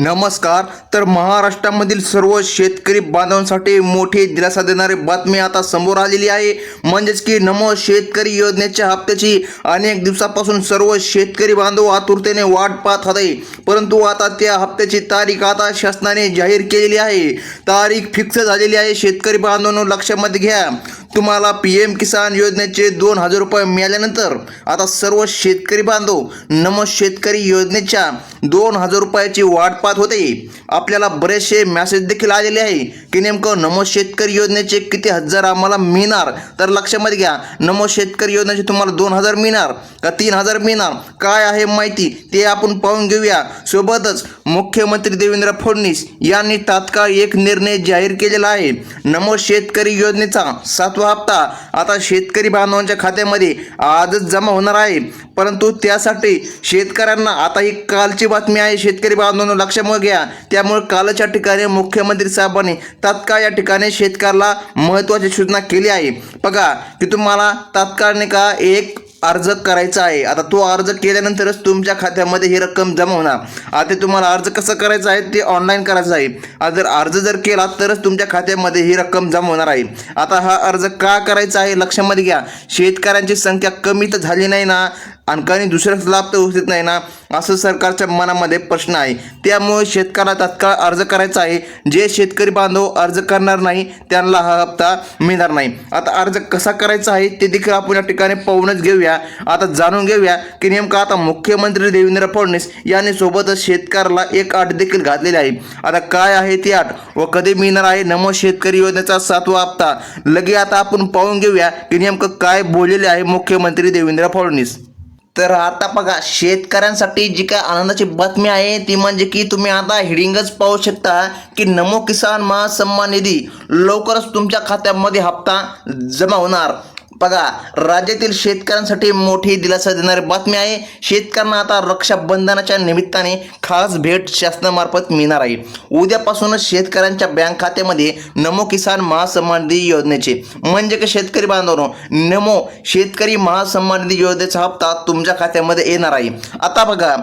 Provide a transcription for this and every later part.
नमस्कार तर महाराष्ट्रामधील सर्व शेतकरी बांधवांसाठी मोठी दिलासा देणारी बातमी आता समोर आलेली आहे. म्हणजेच की नमो शेतकरी योजनेच्या हप्त्याची अनेक दिवसापासून सर्व शेतकरी बांधव आतुरतेने वाट पाहत होते. परंतु आता त्या हप्त्याची तारीख आता शासनाने जाहीर केलेली आहे. तारीख फिक्स झालेली आहे. शेतकरी बांधवांनो लक्षामध्ये घ्या. तुम्हाला पी एम किसान योजनेचे दोन हजार रुपये मिळाल्यानंतर आता सर्व शेतकरी बांधव नम शेतकरी योजनेच्या दोन हजार रुपयाची वाट पाहत होते. आपल्याला बरेचसे मॅसेज देखील आलेले आहे की नेमकं नमो शेतकरी योजनेचे किती हजार आम्हाला मिळणार? तर लक्षामध्ये घ्या नमो शेतकरी योजनेचे तुम्हाला दोन हजार मिळणार का तीन हजार मिळणार? काय आहे माहिती? ते आपण पाहून घेऊया. सोबतच मुख्यमंत्री देवेंद्र फडणवीस यांनी तात्काळ एक निर्णय जाहीर केलेला आहे. नमो शेतकरी योजनेचा सात सातवा हप्ता आता शेतकरी बांधवांच्या खात्यामध्ये आजच जमा होणार आहे. परंतु त्यासाठी शेतकऱ्यांना आता ही कालची बातमी आहे. शेतकरी बांधवांनो लक्षामुळे घ्या. त्यामुळे कालच्या ठिकाणी मुख्यमंत्री साहेबांनी तात्काळ या ठिकाणी शेतकऱ्याला महत्त्वाची सूचना केली आहे. बघा की तुम्हाला तात्काळ नाही का एक अर्ज करायचा आहे. आता तो अर्ज केल्यानंतरच तुमच्या खात्यामध्ये ही रक्कम जमा होणार. आता तुम्हाला अर्ज कसं करायचा आहे ते ऑनलाईन करायचं आहे. आता जर अर्ज जर केला तरच तुमच्या खात्यामध्ये ही रक्कम जमा होणार आहे. आता हा अर्ज का करायचा आहे लक्षामध्ये घ्या. शेतकऱ्यांची संख्या कमी तर झाली नाही ना. आणि दुसऱ्याच लाभ तर उचित नाही ना असं सरकारच्या मनामध्ये प्रश्न आहे. त्यामुळे शेतकऱ्याला तात्काळ अर्ज करायचा आहे. जे शेतकरी बांधव अर्ज करणार नाही त्यांना हा हप्ता मिळणार नाही. आता अर्ज कसा करायचा आहे ते देखील आपण या ठिकाणी पाहूनच घेऊया. आता जाणून घेऊया की नेमकं आता मुख्यमंत्री देवेंद्र फडणवीस यांनी सोबतच शेतकऱ्याला एक आठ देखील घातलेली आहे. आता काय आहे ती आठ? व कधी मिळणार आहे नमो शेतकरी योजनेचा सातवा हप्ता? लगे आता आपण पाहून घेऊया की नेमकं काय बोललेले आहे मुख्यमंत्री देवेंद्र फडणवीस. तर आता बघा शेतकऱ्यांसाठी जी काय आनंदाची बातमी आहे ती म्हणजे की तुम्ही आता हिडिंगच पाहू शकता की नमो किसान महासन्मान निधी लवकरच तुमच्या खात्यामध्ये हप्ता जमा होणार. बघा राज्यातील शेतकऱ्यांसाठी मोठी दिलासा देणारी बातमी आहे. शेतकऱ्यांना आता रक्षाबंधनाच्या निमित्ताने खास भेट शासनामार्फत मिळणार आहे. उद्यापासूनच शेतकऱ्यांच्या बँक खात्यामध्ये नमो किसान महासन्मान निधी योजनेचे. म्हणजे की शेतकरी बांधवांनो नमो शेतकरी महासन्मान निधी योजनेचा हप्ता तुमच्या खात्यामध्ये येणार आहे. आता बघा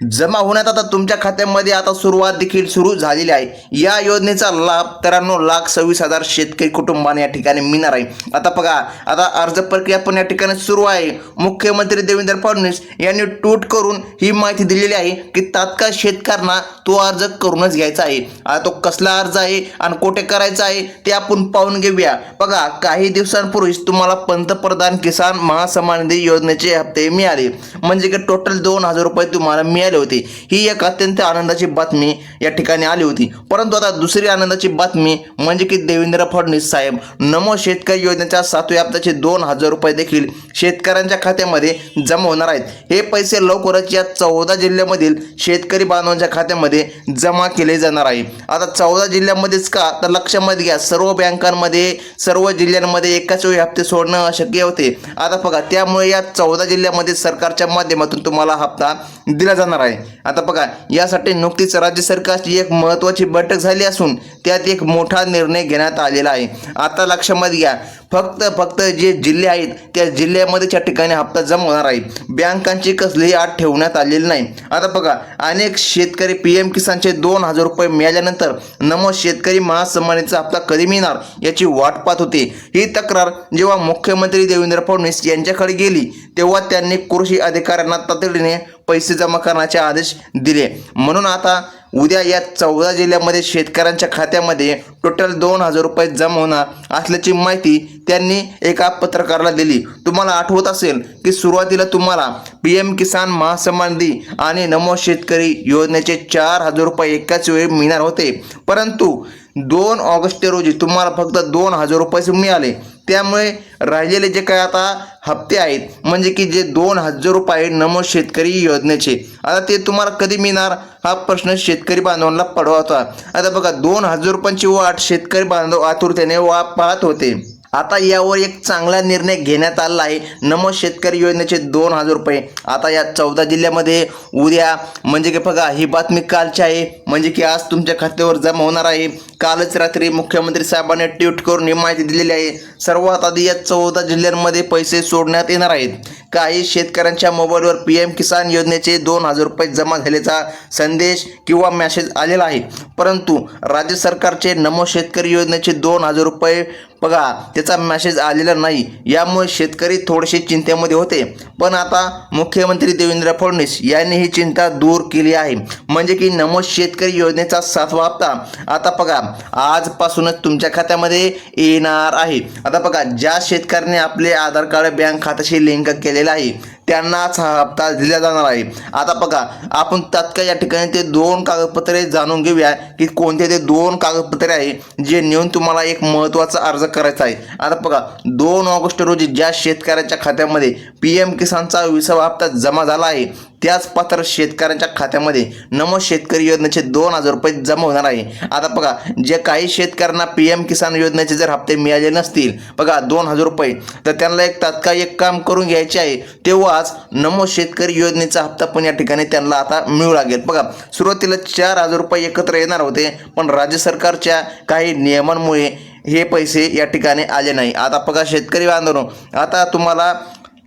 जमा होण्यात आता तुमच्या खात्यामध्ये आता सुरुवात देखील सुरू झालेली आहे. या योजनेचा लाभ त्र्याण्णव लाख सव्वीस हजार शेतकरी कुटुंबाने या ठिकाणी मिळणार आहे. आता बघा आता अर्ज प्रक्रिया पण या ठिकाणी सुरू आहे. मुख्यमंत्री देवेंद्र फडणवीस यांनी ट्विट करून ही माहिती दिलेली आहे की तात्काळ शेतकऱ्यांना तो अर्ज करूनच घ्यायचा आहे. आता तो कसला अर्ज आहे आणि कुठे करायचा आहे ते आपण पाहून घेऊया. बघा काही दिवसांपूर्वीच तुम्हाला पंतप्रधान किसान महासमान निधी योजनेचे हप्ते मिळाले. म्हणजे की टोटल दोन हजार रुपये तुम्हाला मिळाले. होते. ही एक अत्यंत आनंदाची बातमी या ठिकाणी आली होती. परंतु आता दुसरी आनंदाची बातमी म्हणजे की देवेंद्र फडणवीस साहेब नमो शेतकरी योजनेच्या सातव्या हप्त्याचे दोन हजार रुपये देखील शेतकऱ्यांच्या खात्यामध्ये जमा होणार आहेत. हे पैसे लवकरच या चौदा जिल्ह्यामधील शेतकरी बांधवांच्या खात्यामध्ये जमा केले जाणार आहे. आता चौदा जिल्ह्यामध्येच का? तर लक्षामध्ये घ्या सर्व बँकांमध्ये सर्व जिल्ह्यांमध्ये एकाच वेळी हप्ते सोडणं अशक्य होते. आता बघा त्यामुळे या चौदा जिल्ह्यामध्ये सरकारच्या माध्यमातून तुम्हाला हप्ता दिला जाणार आहे. आता बघा यासाठी नुकतीच राज्य सरकारची एक महत्त्वाची बैठक झाली असून त्यात एक मोठा निर्णय घेण्यात आलेला आहे. आता लक्षामध्ये घ्या फक्त फक्त जे जिल्हे आहेत त्या जिल्ह्यामध्ये त्या ठिकाणी हप्ता जमा होणार आहे. बँकांची कसलीही आठ ठेवण्यात आलेली नाही. आता बघा अनेक शेतकरी पी एम किसानचे दोन हजार रुपये मिळाल्यानंतर नमो शेतकरी महासन्मानीचा हप्ता कधी मिळणार याची वाट पाहत होते. ही तक्रार जेव्हा मुख्यमंत्री देवेंद्र फडणवीस यांच्याकडे गेली तेव्हा त्यांनी कृषी अधिकाऱ्यांना तातडीने पैसे जमा करण्याचे आदेश दिले. म्हणून आता उद्या या चौदा जिल्ह्यामध्ये शेतकऱ्यांच्या खात्यामध्ये टोटल दोन हजार रुपये जमा होणार असल्याची माहिती त्यांनी एका पत्रकाराला दिली. तुम्हाला आठवत असेल की सुरुवातीला तुम्हाला पी एम किसान महासन्मान निधी आणि नमो शेतकरी योजनेचे चार हजार रुपये एकाच वेळी मिळणार होते. परंतु दोन ऑगस्ट रोजी तुम्हाला फक्त दोन हजार रुपये मिळाले. त्यामुळे राहिलेले जे काय आता हप्ते आहेत म्हणजे की जे दोन हजार रुपये नमो शेतकरी योजनेचे. आता ते तुम्हाला कधी मिळणार? हा प्रश्न शेतकरी बांधवांना पडवा होता. आता बघा दोन हजार रुपयांची वाट शेतकरी बांधव आतुरतेने वा पाहत होते. आता यावर एक चांगला निर्णय घेण्यात आला आहे. नमो शेतकरी योजनेचे दोन हजार रुपये. आता या चौदा जिल्ह्यामध्ये उद्या म्हणजे की बघा ही बातमी कालची आहे. म्हणजे की आज तुमच्या खात्यावर जमा होणार आहे. कालच रात्री मुख्यमंत्री साहेबांनी ट्विट करून ही माहिती दिलेली आहे. सर्वात आधी या चौदा जिल्ह्यांमध्ये पैसे सोडण्यात येणार आहेत. काही शेतकऱ्यांच्या मोबाईलवर पी एम किसान योजनेचे दोन हजार रुपये जमा झाल्याचा संदेश किंवा मेसेज आलेला आहे. परंतु राज्य सरकारचे नमो शेतकरी योजनेचे दोन हजार रुपये बघा त्याचा मॅसेज आलेला नाही. यामुळे शेतकरी थोडेसे चिंतेमध्ये होते. पण आता मुख्यमंत्री देवेंद्र फडणवीस यांनी ही चिंता दूर केली आहे. म्हणजे की नमो शेतकरी योजनेचा सातवा हप्ता. आता बघा आजपासूनच तुमच्या खात्यामध्ये येणार आहे. आता बघा ज्या शेतकऱ्याने आपले आधार कार्ड बँक खात्याशी लिंक केलेलं आहे त्यांनाच हा हप्ता दिला जाणार आहे. आता बघा आपण तात्काळ या ठिकाणी ते दोन कागदपत्रे जाणून घेऊया की कोणते ते दोन कागदपत्रे आहे जे नेऊन तुम्हाला एक महत्त्वाचा अर्ज करायचा आहे. आता बघा दोन ऑगस्ट रोजी ज्या शेतकऱ्याच्या खात्यामध्ये पी एम किसानचा विसावा हप्ता जमा झाला आहे त्याच पात्र शेतकऱ्यांच्या खात्यामध्ये नमो शेतकरी योजनेचे दोन हजार रुपये जमा होणार आहे. आता बघा जे काही शेतकऱ्यांना पी एम किसान योजनेचे जर हप्ते मिळाले नसतील बघा दोन हजार रुपये तर त्यांना एक तात्काळ एक काम करून घ्यायचे आहे. तेव्हाच नमो शेतकरी योजनेचा हप्ता पण या ठिकाणी त्यांना आता मिळू लागेल. बघा सुरुवातीला चार हजार रुपये एकत्र येणार होते पण राज्य सरकारच्या काही नियमांमुळे हे पैसे या ठिकाणी आले नाही. आता बघा शेतकरी बांधव आता तुम्हाला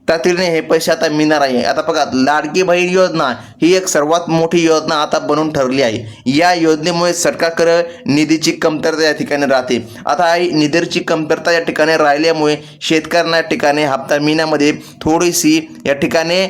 तातडीने हे पैसे आता मिळणार आहे. आता बघा लाडकी बहीण योजना ही एक सर्वात मोठी योजना आता बनून ठरली आहे. या योजनेमुळे सरकारकडे निधीची कमतरता या ठिकाणी राहते. आता ही निधीची कमतरता या ठिकाणी राहिल्यामुळे शेतकऱ्यांना या ठिकाणी हप्ता मिळण्यामध्ये थोडीशी या ठिकाणी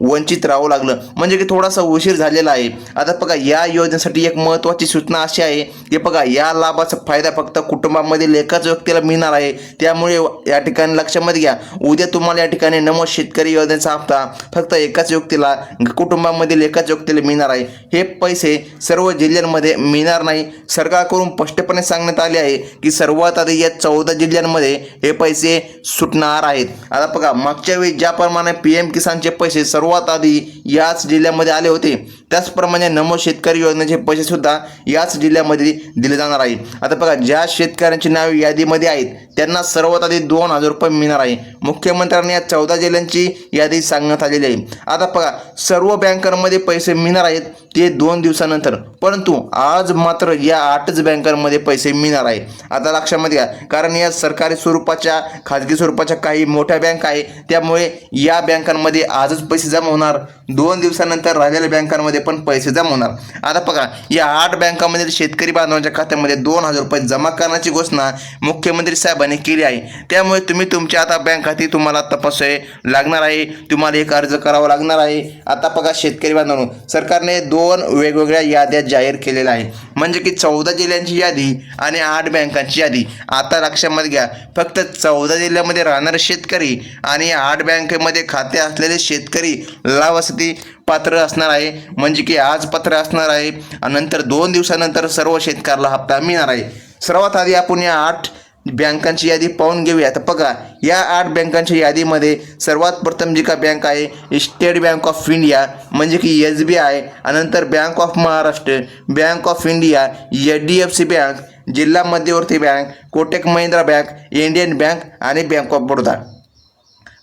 वंचित राहावं लागलं. म्हणजे की थोडासा उशीर झालेला आहे. आता बघा या योजनेसाठी एक महत्त्वाची सूचना अशी आहे की बघा या लाभाचा फायदा फक्त कुटुंबामधील एकाच व्यक्तीला मिळणार आहे. त्यामुळे या ठिकाणी लक्षामध्ये घ्या. उद्या तुम्हाला या ठिकाणी नमो शेतकरी योजनेचा हप्ता फक्त एकाच व्यक्तीला कुटुंबामधील एकाच व्यक्तीला मिळणार आहे. हे पैसे सर्व जिल्ह्यांमध्ये मिळणार नाही. सरकारकडून स्पष्टपणे सांगण्यात आले आहे की सर्वात आधी या चौदा जिल्ह्यांमध्ये हे पैसे सुटणार आहेत. आता बघा मागच्या वेळी ज्याप्रमाणे पी एम किसानचे पैसे सर्व सर्वात आधी याच जिल्ह्यामध्ये आले होते. त्याचप्रमाणे नमो शेतकरी योजनेचे पैसे सुद्धा याच जिल्ह्यामध्ये दिले जाणार आहे. आता बघा ज्या शेतकऱ्यांची नावे यादीमध्ये आहेत त्यांना सर्वात आधी दोन हजार रुपये मिळणार आहे. मुख्यमंत्र्यांनी या चौदा जिल्ह्यांची यादी सांगण्यात आलेली आहे. आता बघा सर्व बँकांमध्ये पैसे मिळणार आहेत ते दोन दिवसानंतर. परंतु आज मात्र या आठच बँकांमध्ये पैसे मिळणार आहे. आता लक्षामध्ये घ्या कारण या सरकारी स्वरूपाच्या खाजगी स्वरूपाच्या काही मोठ्या बँक आहे त्यामुळे या बँकांमध्ये आजच पैसे जमा होणार. दोन दिवसानंतर राहिलेल्या बँकांमध्ये पण पैसे जमा होणार. आता बघा या आठ बँकामधील शेतकरी बांधवांच्या खात्यामध्ये दोन हजार रुपये जमा करण्याची घोषणा मुख्यमंत्री साहेबांनी केली आहे. त्यामुळे तुम्ही तुमच्या आता बँक खाती तुम्हाला तपासावे लागणार आहे. तुम्हाला एक अर्ज करावा लागणार आहे. आता बघा शेतकरी बांधवांनो सरकारने दोन वेगवेगळ्या याद्या जाहीर केलेल्या आहे म्हणजे की चौदा जिल्ह्यांची यादी आणि आठ बँकांची यादी. आता लक्षामध्ये घ्या फक्त चौदा जिल्ह्यामध्ये राहणारे शेतकरी आणि आठ बँकेमध्ये खाते असलेले शेतकरी लाभासाठी पात्र असणार आहे. म्हणजे की आज पत्र असणार आहे. आणि नंतर दोन दिवसानंतर सर्व शेतकऱ्याला हप्ता मिळणार आहे. सर्वात आधी आपण या आठ बँकांची यादी पाहून घेऊया तर बघा या आठ बँकांच्या यादीमध्ये सर्वात प्रथम जी का बँक आहे स्टेट बँक ऑफ इंडिया म्हणजे की एस बी आय अनंतर bank of Maharashtra bank of India H D F C bank जिल्हा मध्यवर्ती bank Kotak Mahindra bank Indian bank आणि बँक ऑफ बडोदा.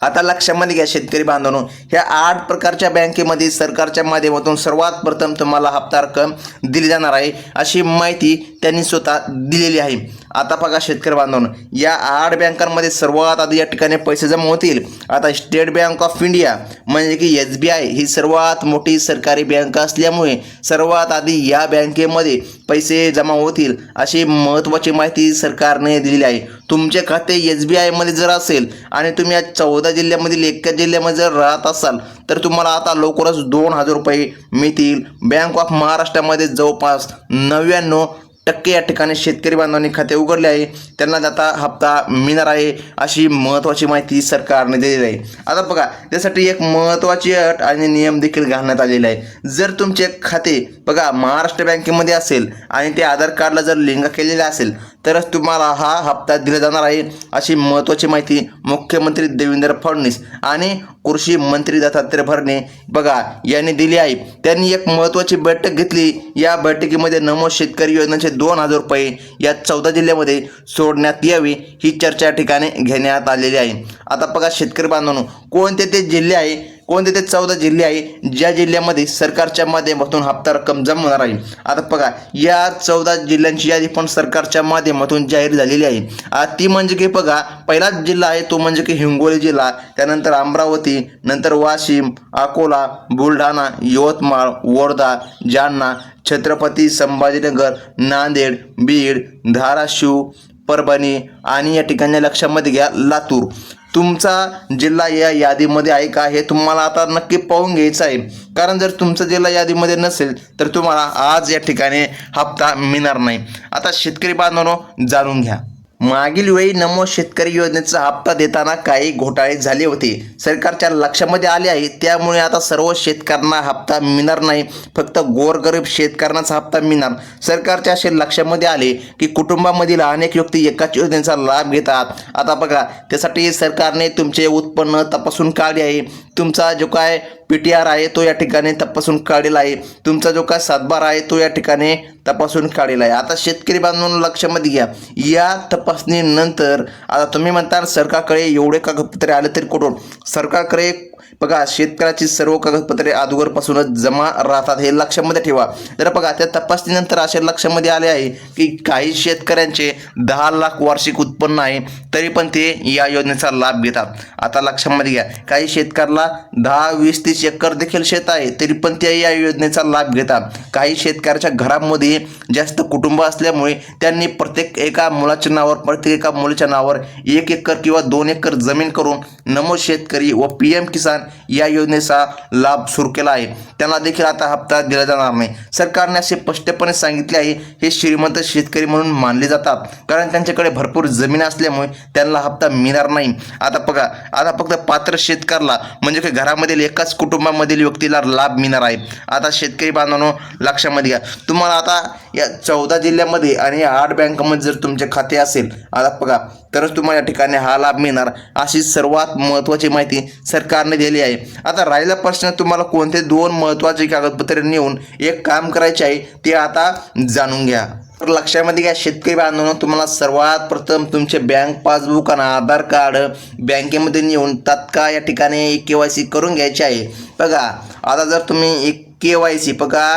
आता लक्षामध्ये घ्या शेतकरी बांधवांनो. ह्या आठ प्रकारच्या बँकेमध्ये सरकारच्या माध्यमातून सर्वात प्रथम तुम्हाला हप्ता रक्कम दिली जाणार आहे. अशी माहिती त्यांनी स्वतः दिलेली आहे. आता बघा शेतकरी बांधवांनो या आठ बँकांमध्ये सर्वात आधी या ठिकाणी पैसे जमा होतील. आता स्टेट बँक ऑफ इंडिया म्हणजे की एस बी आय ही सर्वात मोठी सरकारी बँक असल्यामुळे सर्वात आधी या बँकेमध्ये पैसे जमा होतील अशी महत्त्वाची माहिती सरकारने दिलेली आहे. तुमचे खाते एस बी आयमध्ये जर असेल आणि तुम्ही या चौदा जिल्ह्यामधील एका जिल्ह्यामध्ये जर राहत असाल तर तुम्हाला आता लवकरच दोन हजार रुपये मिळतील. बँक ऑफ महाराष्ट्रामध्ये जवळपास नव्याण्णव टक्के या ठिकाणी शेतकरी बांधवांनी खाते उघडले आहे. त्यांना आता हप्ता मिळणार आहे अशी महत्त्वाची माहिती सरकारने दिलेली आहे. आता बघा त्यासाठी एक महत्त्वाची अट आणि नियम देखील घालण्यात आलेले आहे. जर तुमचे खाते बघा महाराष्ट्र बँकेमध्ये असेल आणि ते आधार कार्डला जर लिंक केलेलं असेल तरच तुम्हाला हा हप्ता दिला जाणार आहे अशी महत्त्वाची माहिती मुख्यमंत्री देवेंद्र फडणवीस आणि कृषी मंत्री दत्तात्रय भरणे बघा यांनी दिली आहे. त्यांनी एक महत्त्वाची बैठक घेतली. या बैठकीमध्ये नमो शेतकरी योजनेचे दोन हजार रुपये या चौदा जिल्ह्यामध्ये सोडण्यात यावी ही चर्चा ठिकाणी घेण्यात आलेली आहे. आता बघा शेतकरी बांधवांनो कोणते ते जिल्हे आहे कोणते ते चौदा जिल्हे आहे ज्या जिल्ह्यामध्ये सरकारच्या माध्यमातून हप्ता रक्कम जमा होणार आहे? आता बघा या चौदा जिल्ह्यांची यादी पण सरकारच्या माध्यमातून जाहीर झालेली आहे. ती म्हणजे की बघा पहिलाच जिल्हा आहे तो म्हणजे की हिंगोली जिल्हा. त्यानंतर अमरावती नंतर वाशिम अकोला बुलढाणा यवतमाळ वर्धा जालना छत्रपती संभाजीनगर नांदेड बीड धाराशिव परभणी आणि या ठिकाणी लक्षामध्ये घ्या लातूर. तुमचा जिल्हा या यादीमध्ये आहे का हे तुम्हाला आता नक्की पाहून घ्यायचं आहे. कारण जर तुमचा जिल्हा यादीमध्ये नसेल तर तुम्हाला आज या ठिकाणी हप्ता मिळणार नाही. आता शेतकरी बांधवांनो जाणून घ्या. मागील वेळी नमो शेतकरी योजनेचा हप्ता देताना काही घोटाळे झाले होते. सरकारच्या लक्षामध्ये आले आहे त्यामुळे आता सर्व शेतकऱ्यांना हप्ता मिळणार नाही. फक्त गोरगरीब शेतकऱ्यांनाच हप्ता मिळणार. सरकारच्या असे लक्षामध्ये आले की कुटुंबामधील अनेक व्यक्ती एकाच योजनेचा लाभ घेतात. आता बघा त्यासाठी सरकारने तुमचे उत्पन्न तपासून काढले आहे. तुमचा जो काय पी टी आर आहे तो या ठिकाणी तपासून काढलेला आहे. तुमचा जो काय सातबार आहे तो या ठिकाणी तपासून काढलेला आहे. आता शेतकरी बांधून लक्षामध्ये घ्या. या तपासणीनंतर आता तुम्ही म्हणताल सरकारकडे एवढे कागदपत्रे आले तरी कुठून? सरकारकडे बघा शेतकऱ्याची सर्व कागदपत्रे अगोदरपासूनच जमा राहतात हे लक्षामध्ये ठेवा. तर बघा त्या तपासणीनंतर असे लक्षामध्ये आले आहे की काही शेतकऱ्यांचे दहा लाख वार्षिक उत्पन्न आहे तरी पण ते या योजनेचा लाभ घेतात. आता लक्षामध्ये घ्या काही शेतकऱ्याला दहा वीस तीस एकर देखील शेत आहे तरी पण ते या योजनेचा लाभ घेतात. काही शेतकऱ्याच्या घरामध्ये जास्त कुटुंब असल्यामुळे त्यांनी प्रत्येक एका मुलाच्या नावावर प्रत्येक एका मुलीच्या नावावर एक एकर किंवा दोन एकर जमीन करून नमो शेतकरी व पी एम किसान किसान या योजनेचा लाभ सुरू केला आहे. त्यांना देखील आता हप्ता दिला जाणार नाही सरकारने असे स्पष्टपणे सांगितले आहे हे श्रीमंत शेतकरी म्हणून मानले जातात. कारण त्यांच्याकडे भरपूर जमीन असल्यामुळे त्यांना हप्ता मिळणार नाही. आता बघा आता फक्त पात्र शेतकऱ्याला म्हणजे की घरामधील एकाच कुटुंबामधील व्यक्तीला लाभ मिळणार आहे. आता शेतकरी बांधवांनो लक्षामध्ये घ्या. तुम्हाला आता या चौदा जिल्ह्यामध्ये आणि आठ बँकामध्ये जर तुमचे खाते असेल आता बघा तरच तुम्हाला या ठिकाणी हा लाभ मिळणार. अशी सर्वात महत्त्वाची माहिती सरकारने दिली आहे. आता राहिला प्रश्न तुम्हाला कोणते दोन महत्त्वाचे कागदपत्रे नेऊन एक काम करायचे आहे ते आता जाणून घ्या. तर लक्षामध्ये घ्या शेतकरी बांधवांनो तुम्हाला सर्वात प्रथम तुमचे बँक पासबुक आणि आधार कार्ड बँकेमध्ये नेऊन तात्काळ या ठिकाणी के वाय सी करून घ्यायचे आहे. बघा आता जर तुम्ही एक के वाय सी बघा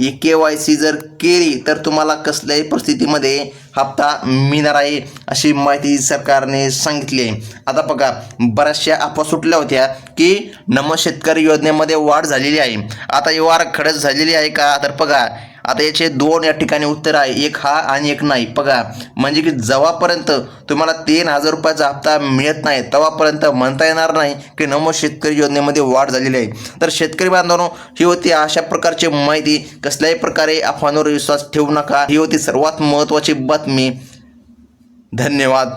ही के वाय सी जर केली तर तुम्हाला कसल्याही परिस्थितीमध्ये हप्ता मिळणार आहे अशी माहिती सरकारने सांगितली आहे. आता बघा बऱ्याचशा अफवा सुटल्या होत्या की नम शेतकरी योजनेमध्ये वाढ झालेली आहे. आता ही वाढ खरंच झालेली आहे का? तर बघा आता याचे दोन या ठिकाणी उत्तर आहे. एक हा आणि एक नाही. बघा म्हणजे की जेव्हापर्यंत तुम्हाला तीन हजार रुपयाचा हप्ता मिळत नाही तेव्हापर्यंत म्हणता येणार नाही की नमो शेतकरी योजनेमध्ये वाढ झालेली आहे. तर शेतकरी बांधवांनो ही होती अशा प्रकारची माहिती. कसल्याही प्रकारे अफवांवर विश्वास ठेवू नका. ही होती सर्वात महत्त्वाची बातमी. धन्यवाद.